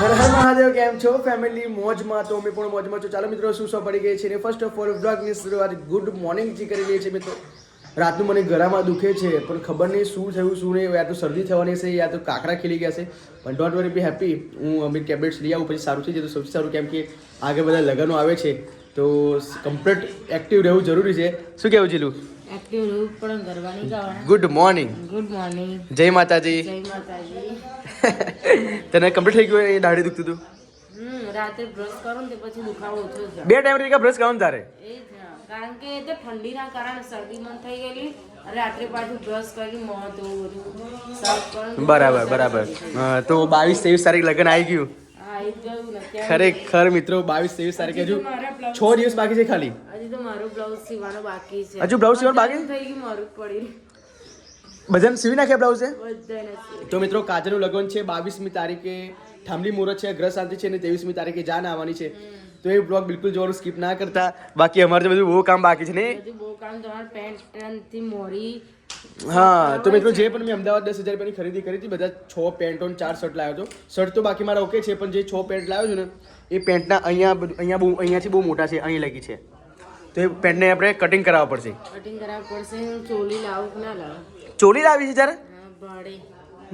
હર હર મહાદેવ કેમ છો? ફેમિલી મોજમાં તો અમે પણ મોજમાં છો. ચાલો મિત્રો શું શું પડી ગઈ છે ને ફર્સ્ટ ઓફ ઓલ બ્લોગની શરૂઆત ગુડ મોર્નિંગથી કરી લઈએ છીએ મિત્રો. રાતનું મને ગળામાં દુખે છે પણ ખબર નહીં શું થયું શું નહીં. યા તો શરદી થવાની છે યા તો કાકરા ખીલી ગયા છે. પણ ડોન્ટ વરી બી હેપી હું અમિત ટેબ્લેટ્સ લઈ આવું પછી સારું થઈ જાય તો સૌથી સારું કેમ કે આગળ બધા લગ્નો આવે છે. તો કમ્પ્લીટ એક્ટિવ રહેવું જરૂરી છે. શું કહેવું જીલું? એક્ટિવ રહેવું પણ ગુડ મોર્નિંગ ગુડ મોર્નિંગ જય માતાજી. જય માતાજી. તને કમ્પ્લીટ થઈ ગયું એ દાઢી દુખતું હતું રાતે બ્રશ કરો ને પછી દુખાવો ઓછો થાય બે ટાઈમ રીકા બ્રશ કરવાનું તારે? એ જ કારણ કે તે ઠંડીના કારણે શરદી મન થઈ ગયેલી. રાત્રે પાછું બ્રશ કરી મોં બધું. ને બરાબર બરાબર. તો બાવીસ ત્રેવીસ તારીખ લગ્ન આવી ગયું. ખરેખર મિત્રો બાવીસ ત્રેવીસ તારીખે હજુ છ દિવસ બાકી છે ખાલી. હજુ તો મારું બ્લાઉઝ સીવાનો બાકી છે. હજુ બ્લાઉઝ સીવાનું બાકી? થઈ ગયું મારું પડી બધાને સીવી નાખ્યા બ્લાઉઝ છે તો મિત્રો કાજલનું લગ્ન છે બાવીસમી તારીખે ઠામલી મુહૂર્ત છે ગ્રહ શાંતિ છે અને ત્રેવીસમી તારીખે જાન આવવાની છે. તો એ બ્લોગ બિલકુલ જોવાનું સ્કીપ ના કરતા. બાકી અમારે તો બધું બહુ કામ બાકી છે ને? બહુ કામ તમારે પેન્ટથી મોરી. હા તો મિત્રો જે પણ મેં અમદાવાદ દસ હજાર રૂપિયાની ખરીદી કરી હતી બધા છ પેન્ટ અને ચાર શર્ટ લાવ્યો હતો. શર્ટ તો બાકી મારા ઓકે છે પણ જે છ પેન્ટ લાવ્યો છું ને એ પેન્ટના અહીંયા અહીંયા બહુ અહીંયાથી બહુ મોટા છે અહીં લગી છે. તો એ પેન્ટને આપણે કટિંગ કરાવવા પડશે. કટિંગ કરાવવા પડશે ચોલી લાવું કે ના લાવું? ચોલી લાવી છે જરા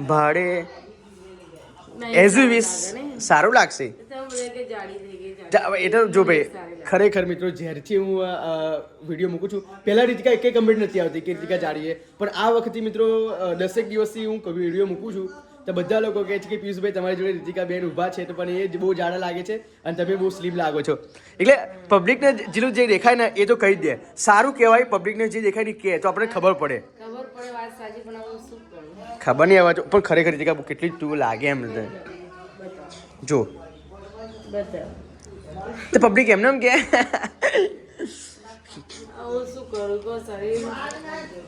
ભાડે. યુ સારું લાગશે. કે જાડી. જા, હવે એ તો જો ભાઈ ખરેખર મિત્રો જ્યારથી હું વીડિયો મૂકું છું પહેલા રીતિકા એક કમેન્ટ નથી આવતી કે રીતિકા જાડી પણ આ વખતે મિત્રો દસેક દિવસથી હું વીડિયો મૂકું છું તો બધા લોકો કહે છે કે પિયુષભાઈ તમારી જોડે રીતિકા બેન ઊભા છે તો પણ એ જ બહુ જાડા લાગે છે અને તમે બહુ સ્લીમ લાગો છો. એટલે પબ્લિકને જેટલું જે દેખાય ને એ તો કહી દે. સારું કહેવાય પબ્લિકને જે દેખાય ને કહે તો આપણે ખબર પડે. ખબર નહીં આવે પણ ખરેખર જગ્યા કેટલી તું લાગે એમ જો. તો પબ્લિક એમને એમ કે કરું કે શરીર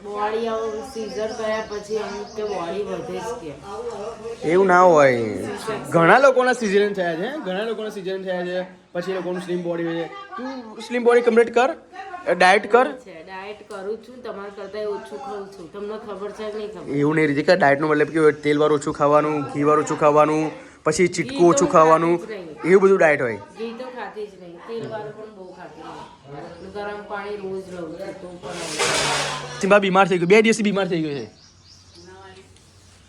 બોડી આવું સીઝર કર્યા પછી અમુક કે બોડી વધે જ કે એવું ના હોય. ઘણા લોકોના સિઝન થયા છે ઘણા લોકોના સિઝન થયા છે. પછી લોકોનું સ્લિમ બોડી હોય છે. તું સ્લિમ બોડી કમ્પ્લીટ કર ડાયટ કર ડાયટ કરું. છું તમારા કરતા ઓછું ખાઉં છું તમને ખબર છે નહીં ખબર એવું નહીં રીતે કે ડાયટનો મતલબ કે તેલવાળું ઓછું ખાવાનું ઘી વાળું ઓછું ખાવાનું, પછી ચીટકું ઓછું ખાવાનું, એવું બધું ડાયટ હોય. ઘી તો ખાતી જ નહીં તેલ વાળું પણ બહુ ખાતી નહીં. ગરમ પાણી રોજ લઉં તો પણ સિમ્બા બીમાર થઈ ગયો. બે દિવસથી બીમાર થઈ ગયો છે.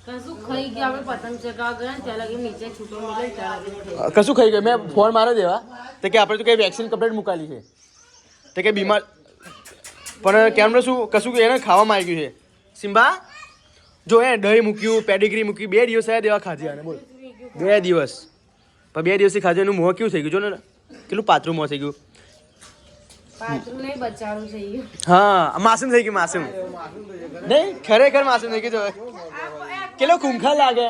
કશું ખાઈ ગયા આપણે પતંગ ચગાવવા ગયા ત્યાં લગી નીચે છૂટો મળે ત્યાં લગી ખાઈ અ, કશું ખાઈ ગયું. મેં ફોન મારો દેવા તો કે આપણે તો કઈ વેક્સિન કમ્પ્લેટ મુકાલી છે. તો કે બીમાર પણ કેમનું શું કશું એને ખાવામાં આવી ગયું છે. સિમ્બા જો એ દહીં મૂક્યું પેડિગ્રી મૂકી બે દિવસ આયા દેવા ખાધી આને બોલ. બે દિવસ. પણ બે દિવસથી ખાધી એનું મોં કેવું થઈ ગયું? જો ને કેટલું પાતળું મોં થઈ ગયું પાતળું નહીં બચાડું થઈ ગયું હા માસૂમ થઈ ગયું માસૂમ. નહીં ખરેખર માસૂમ થઈ ગયું કેટલો ખૂંખાર લાગે?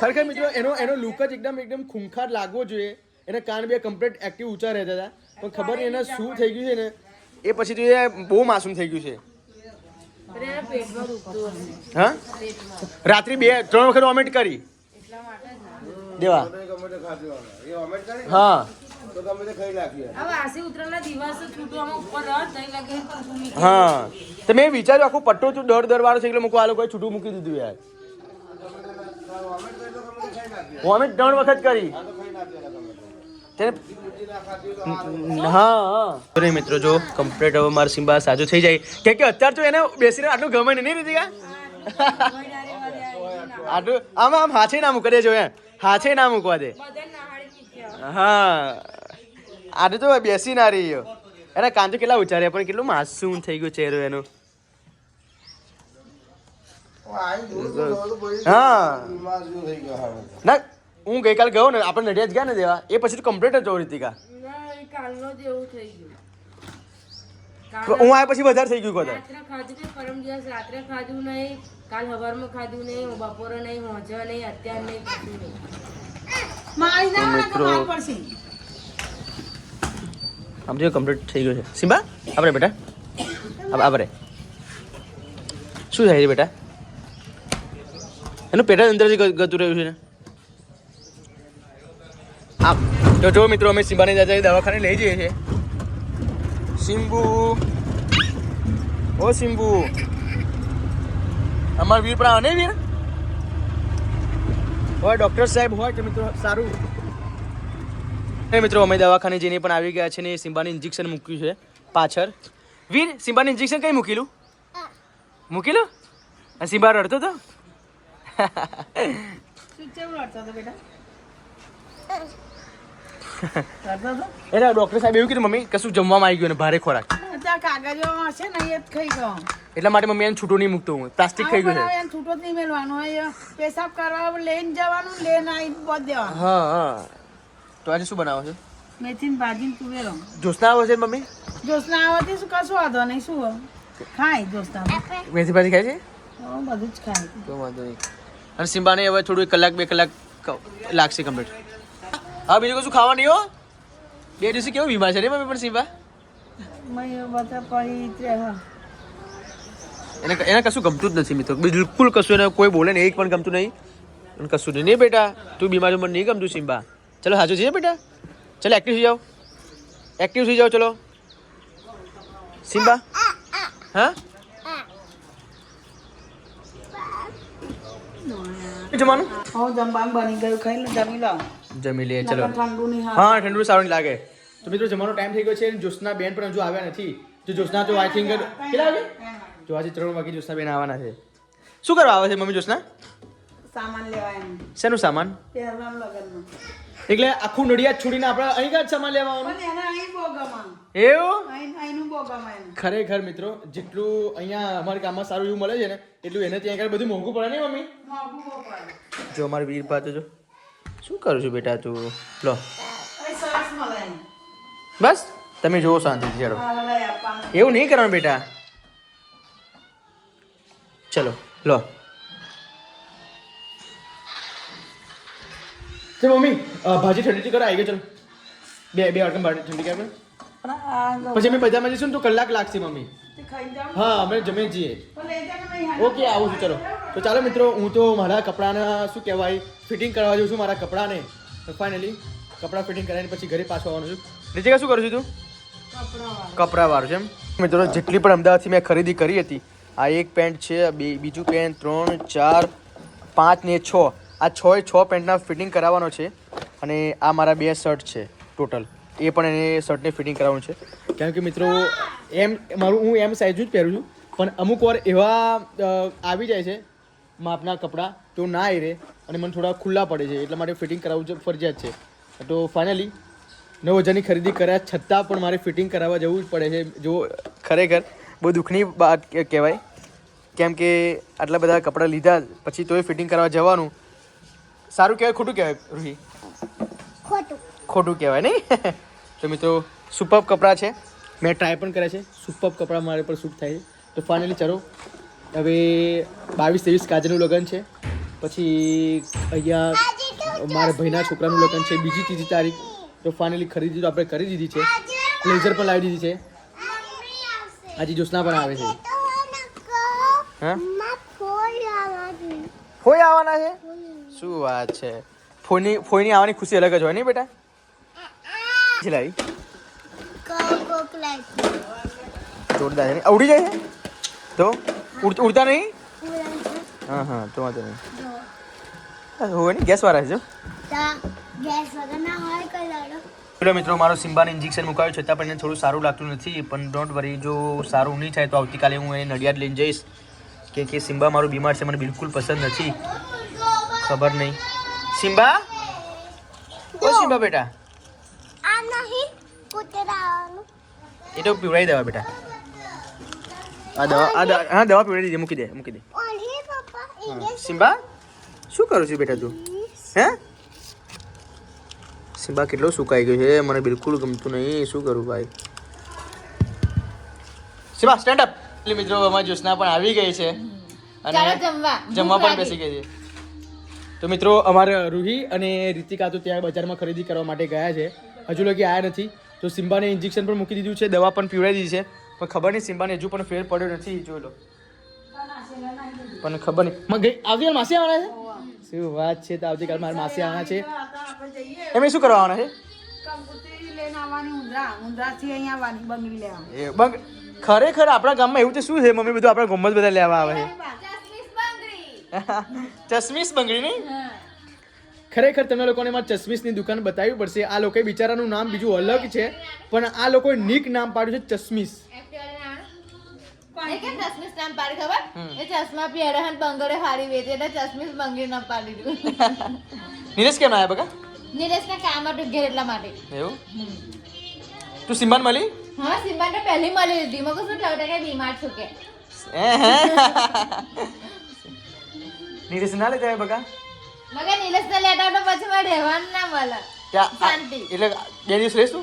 ખરેખર મિત્રો એનો એનો લુક જ એકદમ એકદમ ખૂંખાર લાગવો જોઈએ. એના કાન બે કમ્પ્લીટ એક્ટિવ ઊંચા રહેતા હતા. પણ ખબર નહીં એને શું થઈ ગયું છે ને. એ પછી તો એ બહુ માસૂમ થઈ ગયું છે. હા? રાત્રિ બે ત્રણ વખત વોમિટ કરી. એટલા ને દેવા હા ઉતરેલા દિવસે ઉપર લગે તો મેં વિચાર્યું આખું પટ્ટો તું દર દર વાળો છે એટલે મૂકવા આ લોકોએ છૂટું મૂકી દીધું યાર. વોમિટ ત્રણ વખત કરી. હા. મિત્રો જો કમ્પ્લીટ હવે મારો સિમ્બા સાજો થઈ જાય. કેમ કે અત્યારે તો એને બેસીને આટલું ગમે નહીં રીતિ આટલું આમ આમ હાથે ના મૂકવા દે જો એમ. હાથે ના મૂકવા દે. હા. આજે તો બેસી ના રહી એને એના કાન તો કેટલા ઉચાર્યા પણ કેટલું માસૂમ થઈ ગયું ચહેરો એનો. હા. ના હું ગઈકાલ ગયો ને આપણે નડિયાદ ગયા ને દેવા એ પછી તો કમ્પ્લીટ જ જો રીતિકા હું આવ્યા પછી વધારે થઈ ગયું કદાચ રાત્રે ખાધું નહીં પરમ દિવસ રાત્રે ખાધું નહીં કાલ હવારમાં ખાધું નહીં બપોરે નહીં હોજે નહીં અત્યારે નહીં મિત્રો આમ જો કમ્પ્લીટ થઈ ગયું છે. સિમ્બા આપણે બેટા. આપ- આપણે શું થાય છે બેટા? એનું પેટ અંદરથી ગતું રહ્યું છે ને? આમ તો જો મિત્રો, અમે સિમ્બાને દાદા દવાખાને લઈ જઈએ છીએ. સિમ્બુ. ઓ સિમ્બુ. અમાર વીર પણ આવે વીર? હોય ડૉક્ટર સાહેબ હોય તો મિત્રો, સારું. મિત્રો અમે દવાખાને જઈને પણ આવી ગયા છે ને સિમ્બાને ઇન્જેક્શન મૂક્યું છે પાછળ. વીર સિમ્બાને ઇન્જેક્શન કઈ મૂકેલું? મૂકેલું? સિમ્બા રડતો તો એટલે ડોક્ટર સાહેબ એવું કીધું મમ્મી કશું જમવામાં આવી ગયું ને ભારે ખોરાક. એટલા માટે મમ્મી એને છૂટું નહીં મૂકતો હું. પ્લાસ્ટિક ખાઈ ગયું છે. છૂટો જ નહીં મેળવાનો. પેશાબ કરવા લઈને જવાનું લઈને આવી દેવાનું. હા હા. તો આજે શું બનાવો છો? મેથી ભાજી તુવેરો જોસના આવે છે મમ્મી? જોશના આવતી શું કશું વાંધો નહીં શું ખાય જોસના મેથી ભાજી ખાય છે? બધું જ ખાય. તો વાંધો નહીં. અને સિમ્બાને હવે થોડું એક કલાક બે કલાક લાગશે કમ્પ્લીટ હા બીજું કશું ખાવા નહીં હો. બે દિવસે કેવો બીમાર છે રે મમ્મી પણ સિમ્બા? એને એને કશું ગમતું જ નથી મિત્રો. બિલકુલ કશું એને કોઈ બોલે ને એક પણ ગમતું નહીં. કશું નહીં. નહીં બેટા તું બીમાર મને નહીં ગમતું સિમ્બા. ચલો સાચું છે બેટા? ચલો એક્ટિવ થઈ જાઓ. એક્ટિવ થઈ જાઓ ચલો. સિમ્બા? હા? જમવાનું? હું જમવાનું બની ગયું. ખાઈ લો જમી લો. જમી લે ચલો. ઠંડુ નહીં હા ઠંડુ સારું નહીં લાગે. તો મિત્રો જમવાનો ટાઈમ થઈ ગયો છે અને બેન પણ હજુ આવ્યા નથી. જો જ્યોત્સના તો આઈ થિંક કેટલા વાગે? જો આજે ત્રણ વાગે જ્યોત્સના બેન આવવાના છે. શું કરવા આવે છે મમ્મી જોશના સામાન લેવા એમ. શેનું સામાન? પહેરવાનું લગનમાં. એટલે આખું નડિયાદ છોડીને આપણે અહીં જ સામાન લેવા આવવાનું એવું? ખરેખર મિત્રો જેટલું અહીંયા અમારા ગામમાં સારું એવું મળે છે ને એટલું એને ત્યાં આગળ બધું મોંઘું પડે ને મમ્મી? જો અમારે વીર પાસે જો. શું કરું છું બેટા તું? લો. બસ તમે જુઓ શાંતિથી ચાલો. એવું નહીં કરવાનું બેટા. ચલો લો. તો મમ્મી ભાજી ઠંડી કરો આવી ગયો ચલો. બે બે વાટકા ભાજી ઠંડી કરે. પછી અમે બજારમાં જઈશું તો કલાક લાગશે મમ્મી. હા અમે જમે જઈએ. ઓકે આવું છું ચલો. તો ચાલો મિત્રો હું તો મારા કપડાના શું કહેવાય ફિટિંગ કરવા જઉં છું મારા કપડાને. ફાઇનલી કપડાં ફિટિંગ કરાવીને પછી ઘરે પાછો આવવાનું છું. રીતિકા શું કરું છું તું? કપડા વાળું છે એમ. મિત્રો જેટલી પણ અમદાવાદથી મેં ખરીદી કરી હતી આ એક પેન્ટ છે બીજું પેન્ટ ત્રણ ચાર પાંચ ને છ. આ છ એ છ પેન્ટના ફિટિંગ કરાવવાનો છે અને આ મારા બે શર્ટ છે ટોટલ. એ પણ એને શર્ટને ફિટિંગ કરાવવાનું છે. કેમ કે મિત્રો એમ મારું હું એમ સાઇઝ જ પહેરું છું પણ અમુક વાર એવા આવી જાય છે માપના કપડાં તો ના રહે અને મને થોડા ખુલ્લા પડે છે એટલા માટે ફિટિંગ કરાવવું ફરજિયાત છે. તો ફાઇનલી નવ હજારની ખરીદી કર્યા છતાં પણ મારે ફિટિંગ કરાવવા જવું જ પડે છે. જો ખરેખર બહુ દુઃખની વાત કહેવાય. કેમ કે આટલા બધા કપડાં લીધા પછી તોય ફિટિંગ કરાવવા જવાનું સારું કહેવાય ખોટું કહેવાય રૂહી? ખોટું. કહેવાય નહીં? તો મિત્રો સુપર કપડાં છે. મેં ટ્રાય પણ કર્યા છે. સુપર કપડાં મારે પર શૂટ થાય છે. તો ફાઇનલી ચાલો. હવે બાવીસ ત્રેવીસ કાજનું લગ્ન છે. પછી અહીંયા મારા ભાઈના છોકરાનું લગ્ન છે. બીજી ત્રીજી તારીખ. તો ફાઇનલી ખરીદી તો આપણે કરી દીધી છે. બ્લેઝર પણ લાવી દીધી છે. આજે જોશના પણ આવે છે. હા ફોઈ આવવાના છે? શું વાત છે? ફોઈની ફોઈની આવવાની ખુશી અલગ જ હોય નહીં બેટા? છે લાવી. જોરદાર છે? ઉડી જાય છે તો? ઉડતા નહીં? હા હા, તો વાંધો નહીં. હોય ને, ગેસ વાળા છે, જો. ના મિત્રો, મારો સિમ્બાને ઇન્જેક્શન મુકાવ્યું છતાં પણ એને થોડું સારું લાગતું નથી, પણ ડોન્ટ વરી જો સારું નહીં થાય તો આવતીકાલે હું એને નડિયાદ લઈને જઈશ. કે કે સિમ્બા મારું બીમાર છે, મને બિલકુલ પસંદ નથી. ખબર નહીં. સિમ્બા? ઓ સિમ્બા બેટા. આ નહીં કૂતરાવાનું એ તો પીવડાવી દેવા બેટા. આ દવા આ દવા હા દવા પીવડાવી દીધી મૂકી દે મૂકી દે. હા. સિમ્બા શું કરું છું બેટા તું? હે? સિમ્બા કેટલો સુકાઈ ગયો છે મને બિલકુલ ગમતું નહીં શું કરું ભાઈ? સિમ્બા સ્ટેન્ડ અપ એટલે મિત્રો અમારી જ્યોત્સના પણ આવી ગઈ છે. અને જમવા. જમવા પણ બેસી ગઈ છે. તો મિત્રો અમારે રૂહી અને રીતિકા તો ત્યાં બજારમાં ખરીદી કરવા માટે ગયા છે. હજુ લગી આવ્યા નથી. તો સિમ્બાને ઇન્જેક્શન પણ મૂકી દીધું છે દવા પણ પીવડાવી દીધી છે. પણ ખબર નહીં સિમ્બાને હજુ પણ ફેર પડ્યો નથી જોઈ લો. પણ ખબર નહીં. મ- ગઈ- આવતીકાલ માસી આવવાના છે? શું વાત છે તો આવતીકાલ મારા માસી આવવાના છે. આપણે એમ શું કરવા આવવાના છે? ખરેખર આપણા ગામમાં એવું તો શું છે? મમ્મી બધું આપણા ગામમાં બધા લેવા આવે છે. ચશ્મીસ બંગડી નહીં? ખરેખર તમે લોકોને મારે ચશ્મીસની દુકાન બતાવવી પડશે. આ લોકો બિચારાનું નામ બીજું અલગ છે પણ આ લોકોએ નિક નામ પાડ્યું છે ચશ્મીસ. એ કેમ ચશ્મીસ નામ પાડી ખબર? એ ચશ્મા પહેરે હન બંગડે હારી વેચે એટલે ચશ્મીસ બંગડી નામ પાડી દીધું. નિલેશ કેમ આવ્યા બકા? નિલેશના કામ હતું ઘેર એટલા માટે. એવું? તું સિમ્બાન મળી? હા સિમ્બા તો પહેલી મળી લીધી. મગર શું થયું કે બીમાર છું કે. નિલેશ ના લેતા જાય બકા? મગર નિલેશ ના લેતા તો પછી મારે રહેવાનું ના મળે. ત્યાં શાંતિ. એટલે બે દિવસ રહીશ?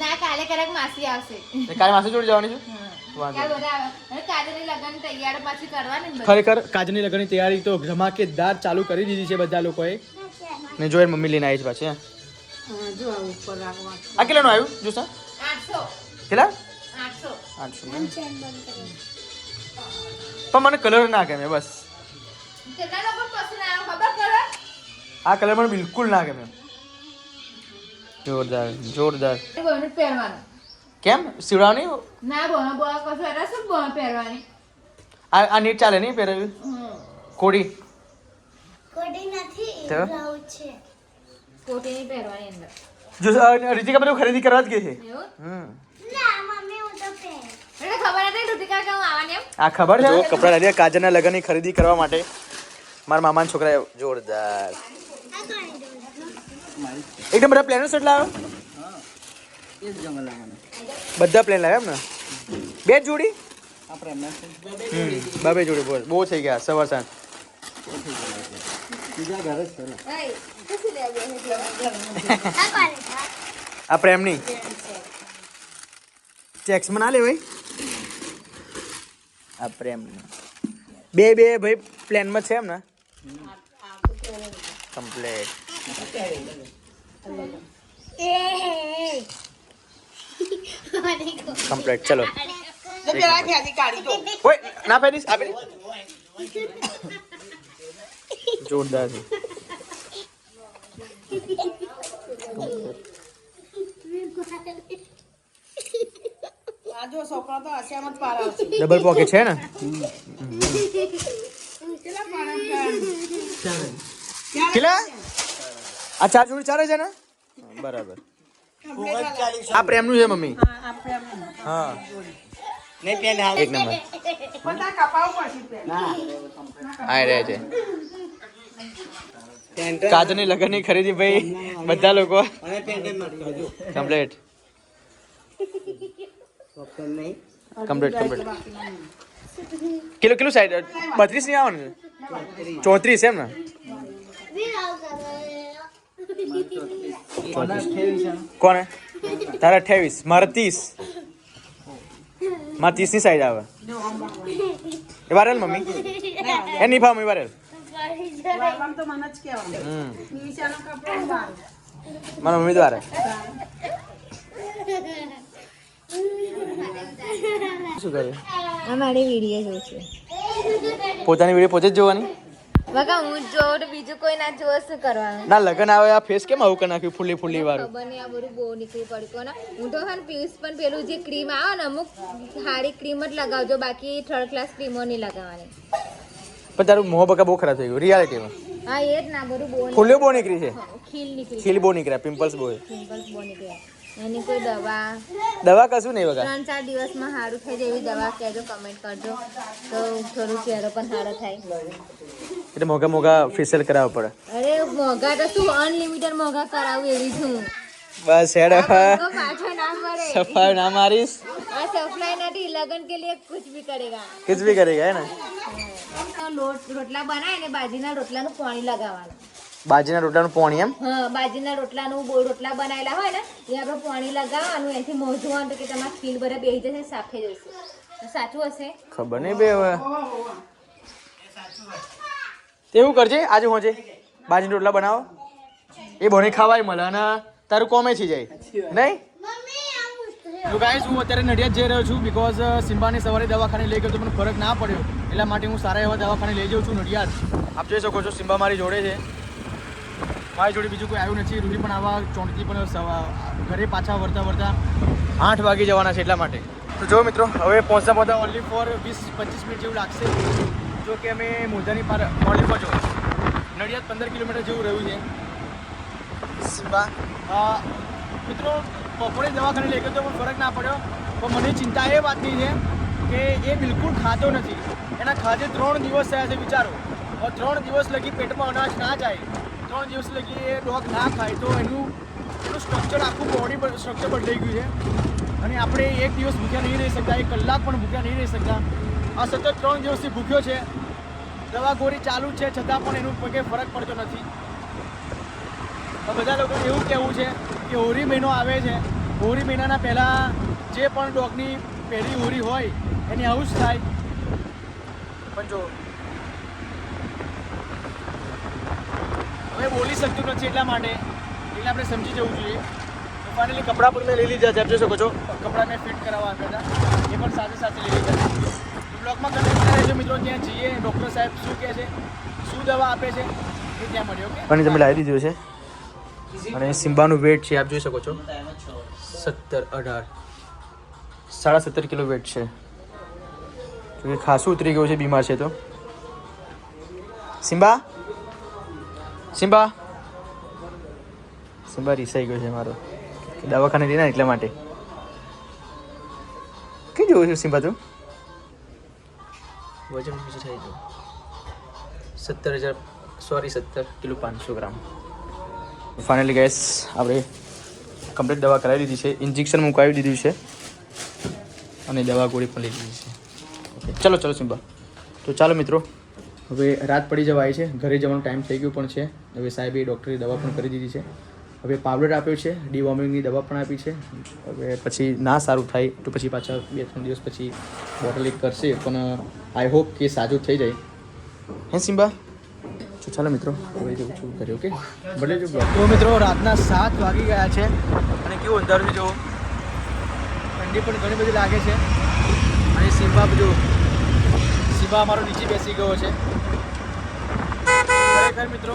ના કાલે કદાચ માસી આવશે. કાલે માસી જોડે જવાની છું? વાંધો કાલે બધા આવે. હવે કાજલની લગ્ન તૈયાર પાછી કરવાની ને બધી. ખરેખર કાજની લગ્નની તૈયારી તો ધમાકેદાર ચાલુ કરી દીધી છે બધા લોકોએ. ને જો મમ્મી લઈને આવી છે પાછી જો આ ઉપર રાખવા આ. કેટલાનું આવ્યું આઠસો. કેટલા? આઠસો. આઠસો પણ મને કલર ના ગમે બસ. કેટલા લોકો પસંદ આવ્યો ખબર કરો આ કલર મને બિલકુલ ના ગમે. જોરદાર જોરદાર. બોનું પહેરવાનું. કેમ? સીવડાવની ના બોનો બોનો કશું એટલે શું બોનો પહેરવાની? આ આ નીટ ચાલે નહીં પહેરે કોડી. કોડી નથી તો? બ્લાઉઝ છે. કોટી નહીં પહેરવાની અંદર. જો રીતિકા બધું ખરીદી કરવા જ ગઈ છે. હમ. ના મમ્મી હું તો પહેર એટલે ખબર હતી ઋતિકા કે હું આવવાની એમ? આ ખબર છે? કપડા લઈ કાજલના લગ્નની ખરીદી કરવા માટે. મારા મામાના છોકરાએ જોરદાર. આ કોની દોરી એકદમ બધા પ્લેનો સેટ લાવ્યો? બધા પ્લેન લાવ્યા એમ ને બે જ જોડી? હમ, બબે જોડી બોલ. બહુ થઈ ગયા સવાર સાંજ. આ કોની આ પ્રેમની ચેક્સમાં ના લેવાય આ પ્રેમની બે બે ભાઈ પ્લેનમાં છે એમ ને કમ્પ્લેટ કમ્પ્લેટ ચલો ના પહેરીશ આપી જોરદાર છે ડબલ પોકેટ છે ને? કેટલા આ ચાર જોડી ચાલે છે ને? હા, બરાબર. આ પ્રેમનું છે મમ્મી. હા એક નંબર. બધા આ રહે છે. કાજની લગ્નની ખરીદી ભાઈ બધા લોકો. Complete. Complete complete. Kilo kilo side, બત્રીસની આવવાનું છે? ચોત્રીસ એમ ને? કોને? તારા અઠ્યાવીસ મારા ત્રીસ. મારા ત્રીસની સાઈડ આવે. એ વારેલ, મમ્મી? એ નહીં ભાવ વારેલ. મારા મમ્મી દ્વારા. શું કરે અમારે વીડિયો જોઉં છું. પોતાની વીડિયો પોતે જ જોવાની? બકા હું જોઉં તો બીજું કોઈ ના જોવે શું કરવાનું? ના લગન આવે આ ફેસ કેમ આવું કરી નાખ્યું ફૂલી ફૂલી વાળું? નહીં આ બધું બહુ નીકળી પડ્યું કોને હું તો હા પીસ પણ પેલું જે ક્રીમ આવે ને અમુક સારી ક્રીમ જ લગાવજો બાકી થર્ડ ક્લાસ ક્રીમો નહીં લગાવવાની. પણ તારું મોં બકા બહુ ખરાબ થઈ ગયું રિયાલિટીમાં હા એ જ ના બધું બહુ ફૂલીઓ બહુ નીકળી છે. ખીલ નીકળી ખીલ બહુ નીકળ્યા પિમ્પલ્સ બહુ પિમ્પલ્સ બહુ નીકળ્યા. એની કોઈ દવા દવા કશું નહીં વગર. ત્રણ ચાર દિવસમાં સારું થઈ જાય એવી દવા કહેજો કમેન્ટ કરજો. તો થોડું ચહેરો પણ સારો થાય. એટલે મોગા મોગા ફેશિયલ કરાવવા પડે. અરે મોગા તો શું અનલિમિટેડ મોગા કરાવું એવી છું બસ હેડ. પાછો ના મળે સફાઈ ના મારીશ. આ સફાઈ નથી લગન કે લિયે કુછ ભી કરેગા. કુછ ભી કરેગા હે ને? રોટલા બનાય ને બાજીના રોટલાનું પાણી લગાવવાનું. બાજીના રોટલાનું પોણી એમ? હા બાજીના રોટલાનું બોલ રોટલા બનાવેલા હોય ને એ આપણે પાણી લગાવવાનું એથી મોજવાનું તો કે તમારા ખીલ ભરે બેસી જશે સાફે જશે. સાચું હશે? ખબર નહીં બે હવે. એવું કરજે? આજે હોજે બાજરીના રોટલા બનાવો? એ બને ખાવાય મળે અને તારું કોમે થઈ જાય. નહીં? તો ગાઈસ હું અત્યારે નડિયાદ જઈ રહ્યો છું બિકોઝ સિમ્બાની સવારે દવાખાને લઈ ગયો તો મને ફરક ના પડ્યો. એટલા માટે હું સારા એવા દવાખાને લઈ જાઉં છું નડિયાદ. આપ જોઈ શકો છો સિમ્બા મારી જોડે છે. મારી જોડે બીજું કોઈ આવ્યું નથી. રૂહી પણ આવા ચોંટતી પણ ઘરે પાછા વળતા વળતા આઠ વાગે જવાના છે એટલા માટે. તો જો મિત્રો હવે પહોંચતા પહોંચતા ઓનલી ફોર વીસ પચીસ મિનિટ જેવું લાગશે. જો કે અમે મોજાની પાર ઓનલી ફોર જવું. નડિયાદ પંદર કિલોમીટર જેવું રહ્યું છે. મિત્રો બપોરે દવાખાને લઈ ગયો તો પણ ફરક ના પડ્યો. પણ મને ચિંતા એ વાતની છે કે એ બિલકુલ ખાતો નથી. એના ખાધે ત્રણ દિવસ થયા છે વિચારો. હવે ત્રણ દિવસ લગી પેટમાં અનાજ ના જાય. ત્રણ દિવસ લગી એ ડોગ ના ખાય તો એનું એનું સ્ટ્રક્ચર આખું બોડી સ્ટ્રક્ચર બદલાઈ ગયું છે. અને આપણે એક દિવસ ભૂખ્યા નહીં રહી શકતા, એક કલાક પણ ભૂખ્યા નહીં રહી શકતા. આ સતત ત્રણ દિવસથી ભૂખ્યો છે. દવા ગોળી ચાલુ છે, છતાં પણ એનું પગે ફરક પડતો નથી. તો બધા લોકો એવું કહેવું છે કે હોળી મહિનો આવે છે. હોળી મહિનાના પહેલાં જે પણ ડોગની પહેલી હોળી હોય, એની આવું જ થાય. પણ જો હવે બોલી શકતું નથી એટલા માટે. એટલે આપણે સમજી જવું જોઈએ. ફાઇનલી કપડાં પણ મેં લઈ લીધા છે, આપ જોઈ શકો છો. કપડાં મેં ફિટ કરાવવા આપ્યા હતા. એ પણ સાથે સાથે લઈ લીધા છે. બ્લોગમાં કનેક્ટ રહેજો મિત્રો, ત્યાં જઈએ. ડૉક્ટર સાહેબ શું કહે છે, શું દવા આપે છે, એ ત્યાં મળ્યો પાણી તમે લાવી દીધું છે અને સિમ્બાનું વેટ છે, આપ જોઈ શકો છો. સત્તર, અઢાર. સાડા સત્તર કિલો વેટ છે. ખાસું ઉતરી ગયું છે, બીમાર છે તો. Simba Simba? સિમ્બા રીસાઈ ગયો છે મારો. દવાખાને જઈને એટલા માટે. કઈ જોવું છું સિમ્બા તું? વજન ઓછું થઈ ગયું સત્તર હજાર સોરી સત્તર કિલો પાંચસો ગ્રામ. ફાઇનલી ગેસ આપણે કમ્પ્લીટ દવા કરાવી દીધી છે. ઇન્જેક્શન મુકાવી દીધું છે. અને દવા ગોળી પણ લઈ લીધી છે. ઓકે ચલો ચલો સિમ્બા. તો ચાલો મિત્રો હવે રાત પડી જવાય છે. ઘરે જવાનો ટાઈમ થઈ ગયો પણ છે. હવે સાહેબે ડૉક્ટરે દવા પણ કરી દીધી છે. હવે પાવડર આપ્યો છે. ડીવોર્મિંગની દવા પણ આપી છે. હવે પછી ના સારું થાય તો પછી પાછા બે ત્રણ દિવસ પછી બોટલ એક કરશે. પણ આઈ હોપ કે સાજું થઈ જાય. હે સિમ્બા? તો ચાલો મિત્રો, હવે જવું છું ઘરે, ઓકે? ભલે જો મિત્રો, રાતના સાત વાગી ગયા છે. અને કેવું અંધારું છે ઠંડી પણ ઘણી બધી લાગે છે. અને સિમ્બા બધું સિમ્બા અમારો નીચે બેસી ગયો છે. ખરેખર મિત્રો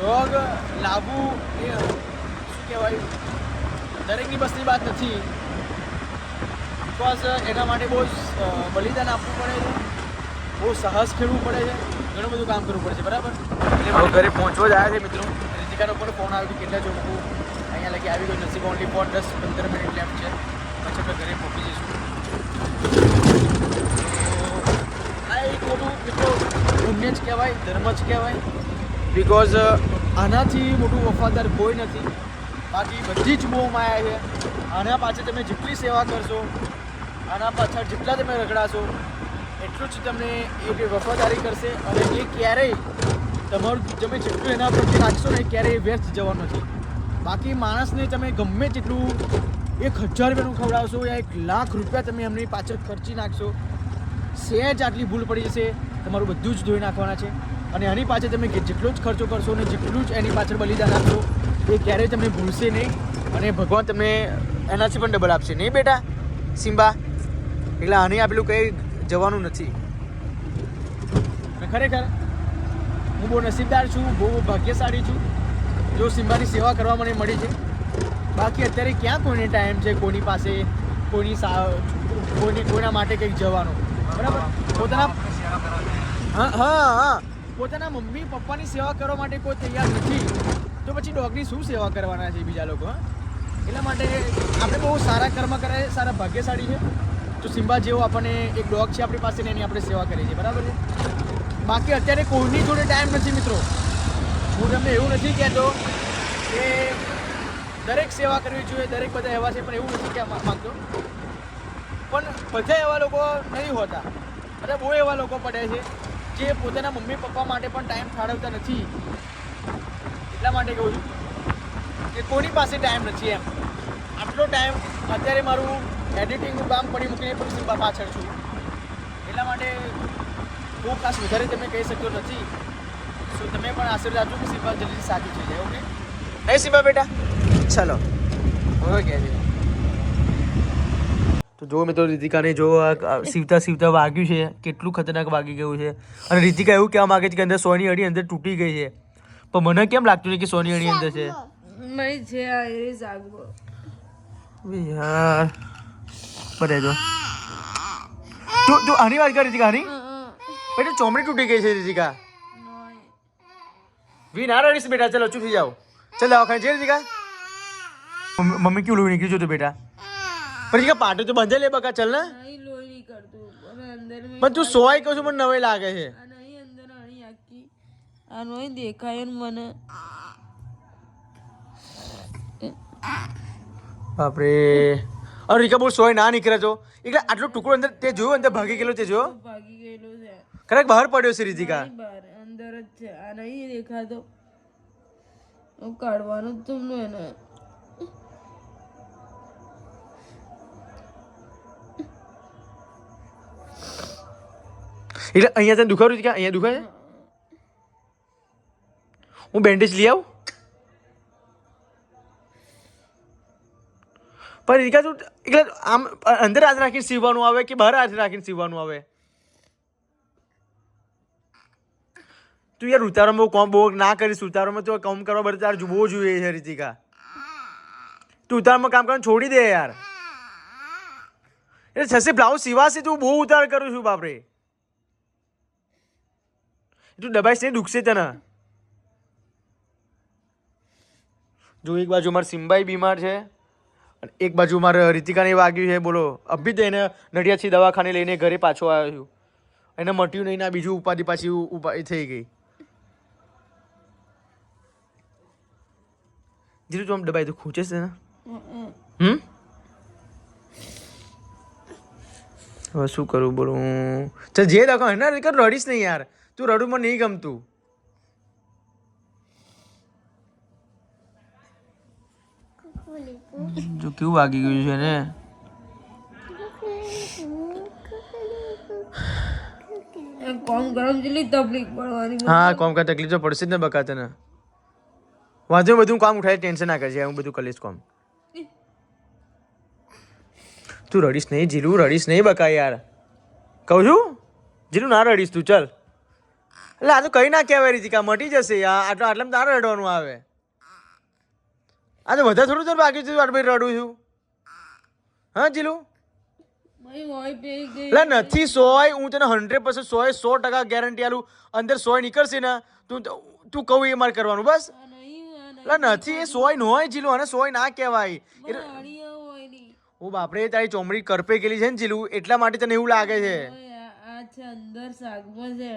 રોગ લાવવું એ શું કહેવાય દરેકની બસની વાત નથી. બિકોઝ એના માટે બહુ બલિદાન આપવું પડે છે. બહુ સાહસ ખેડવું પડે છે. ઘણું બધું કામ કરવું પડે છે બરાબર? એટલે ઘરે પહોંચવા જ આવ્યા છે મિત્રો. રીતિકાનો પણ ફોન આવ્યો કે કેટલા ચોખ્ખું અહીંયા લગી આવી ગયું. નસીબ ઓનલી ફોર દસ પંદર મિનિટ લેફ્ટ છે પછી આપણે ઘરે પહોંચી જઈશું તો આ એક મોટું મિત્રો પુણ્ય જ કહેવાય, ધર્મ જ કહેવાય. બિકોઝ આનાથી મોટું વફાદાર કોઈ નથી. બાકી બધી જ બહુ માયા છે. આના પાછળ તમે જેટલી સેવા કરશો, આના પાછળ જેટલા તમે રગડાશો એટલું જ તમને એ વફાદારી કરશે અને એ ક્યારેય તમારું, તમે જેટલું એના પ્રત્યે રાખશો ને ક્યારેય વ્યર્થ જવાનું નથી. બાકી માણસને તમે ગમે તેટલું એક હજાર રૂપિયાનું ખવડાવશો યા એક લાખ રૂપિયા તમે એમની પાછળ ખર્ચી નાખશો સહેજ આટલી ભૂલ પડી જશે. તમારું બધું જ ધોઈ નાખવાના છે. અને એની પાછળ તમે જેટલો જ ખર્ચો કરશો ને જેટલું જ એની પાછળ બલિદાન આપશો, એ ક્યારેય તમને ભૂલશે નહીં. અને ભગવાન તમને એનાથી પણ ડબલ આપશે. નહીં બેટા? સિમ્બા એટલે આને આપેલું કંઈ જવાનું નથી. અને ખરેખર હું બહુ નસીબદાર છું, બહુ ભાગ્યશાળી છું. જો સિમ્બાની સેવા કરવા મને મળી છે. બાકી અત્યારે ક્યાં કોઈને ટાઈમ છે કોની પાસે કોઈની સા કોઈના માટે કંઈક જવાનો? બરાબર? પોતાના હા હા હા. પોતાના મમ્મી, પપ્પાની સેવા કરવા માટે કોઈ તૈયાર નથી. તો પછી ડોગની શું સેવા કરવાના છે બીજા લોકો એટલા માટે આપણે બહુ સારા કર્મ કરે, સારા ભાગ્યશાળી છે. તો સિમ્બા જેવો આપણને એક ડોગ છે આપણી પાસે એની આપણે સેવા કરીએ છીએ. બરાબર છે? બાકી અત્યારે કોઈની જોડે ટાઈમ નથી મિત્રો. હું તમને એવું નથી કહેતો કે દરેક સેવા કરવી જોઈએ, દરેક બધા એવા છે, પણ એવું નથી કહેવા માગતો. પણ બધા એવા લોકો નહીં હોતા. બધા બહુ એવા લોકો પડે છે જે પોતાના મમ્મી પપ્પા માટે પણ ટાઈમ ફાળવતા નથી. એટલા માટે કહું છું કે કોની પાસે ટાઈમ નથી એમ. આટલો ટાઈમ અત્યારે મારું એડિટિંગનું કામ પડી મૂકીને પાછળ છું. એટલા માટે બહુ ખાસ વધારે તમે કહી શકતો નથી. સો તમે પણ આશીર્વાદ આપજો કે સિમ્બા જલ્દી સાચું થઈ જાય ઓકે નહીં સિમ્બા બેટા. ચલો. હવે કહે છે? જો મિત્રો રીતિકાને જો સીવતા સીવતા વાગ્યું છે કેટલું ખતરનાક વાગી ગયું છે. અને રીતિકા એવું કહેવા માંગે છે કે અંદર સોની અડી અંદર તૂટી ગઈ છે. પણ મને કેમ લાગતું નહીં કે સોની અડી અંદર છે? છે યાર. બરે જો. તું તું આની વાત કર રીતિકા આની. બેટા ચોમડી તૂટી ગઈ છે રીતિકા. વી ના રડીશ બેટા ચલો ચૂકી જાઓ. ચાલ દવાખાને જઈ રીતિકા. મમ્મી કેવું લોહી નીકળ્યું હતું બેટા? પણ રીતિકા પાટો તો બંધે લે બકા ચલ ને. નહીં લોહી કરતું. પણ અંદર મેં પણ તું સોય કહું છું મને નવાઈ લાગે છે. આ નહીં અંદર આણી આખી. આ નહીં દેખાય ને મને. બાપરે. અરે રીકા બહુ સોય ના નીકળે છો એટલે આટલો ટુકડો અંદર તે જોયો અંદર ભાગી ગયેલો તે જો ભાગી ગયેલો છે. ખરેખર બહાર પડ્યો છે રીતિકા. બહાર. અંદર જ છે. આ નહીં દેખાતો. કાઢવાનું જ તમને એને. એટલે અહીંયા તને દુખાવું રીતિકા અહીંયા દુખાય છે? હું બેન્ડેજ લઈ આવું? પણ રીતિકા તું એટલે આમ અંદર હાથ રાખીને સીવવાનું આવે કે બહાર હાથ રાખીને સીવવાનું આવે? તું યાર ઉતારોમાં બહુ કોમ બહુ ના કરીશ. ઉતારોમાં તો કામ કરવા બધું તારે બહુ જોઈએ છે રીતિકા. તું ઉતારમાં કામ કરવાનું છોડી દે યાર. એટલે છસે બ્લાઉઝ સીવાશે તું બહુ ઉતાર કરું છું, બાપરે. તું દબાઈશ નહીં, દુખશે તને. જો એક બાજુ મારા સિમ્બાઈ બીમાર છે, અને એક બાજુ મારે રીતિકાને વાગ્યું છે, બોલો. અભી તો એને નડિયાથી દવાખાને લઈને ઘરે પાછો આવ્યો છું. એને મટ્યું નહીં ના બીજું ઉપાધિ પાછી ઉપાધિ થઈ ગઈ. જીરું તું આમ દબાઈ તો ખૂંચે છે ને? હમ? હવે શું કરું બોલું ચાલ, જે દખો એના રડીશ નહીં યાર. તું રડું મને નહીં ગમતું. જો કેવું વાગી ગયું છે ને? એમ કોમ ગરમ જેટલી તકલીફ પડવાની હા કોમ કા તકલીફ તો પડશે જ ને બકા તને વાંધો બધું કામ ઉઠાય ટેન્શન ના કરજે હું બધું કરીશ કોમ. તું રડીશ નહીં જીલું રડીશ નહીં બકા યાર. કહું છું? જીલું ના રડીશ તું ચાલ. એટલે આ તો કઈ ના કહેવાય રીતિકા મટી જશે આ આટલો આટલે તારે રડવાનું આવે. આ તો વધારે થોડું થોડું બાકી છે બધું રડું છું. હા જીલું ભાઈ એટલે નથી સોય હું તને હંડ્રેડ પર્સન્ટ સોય સો ટકા ગેરંટી આલું અંદર સોય નીકળશે ને તું તું કહું એ મારે કરવાનું બસ. એટલે નથી એ સોય ન હોય જીલું અને સોય ના કહેવાય. ઓ બાપરે તારી ચોમડી કરપે ગયેલી છે ને જીલું એટલા માટે તને એવું લાગે છે અંદર શાકમાં છે.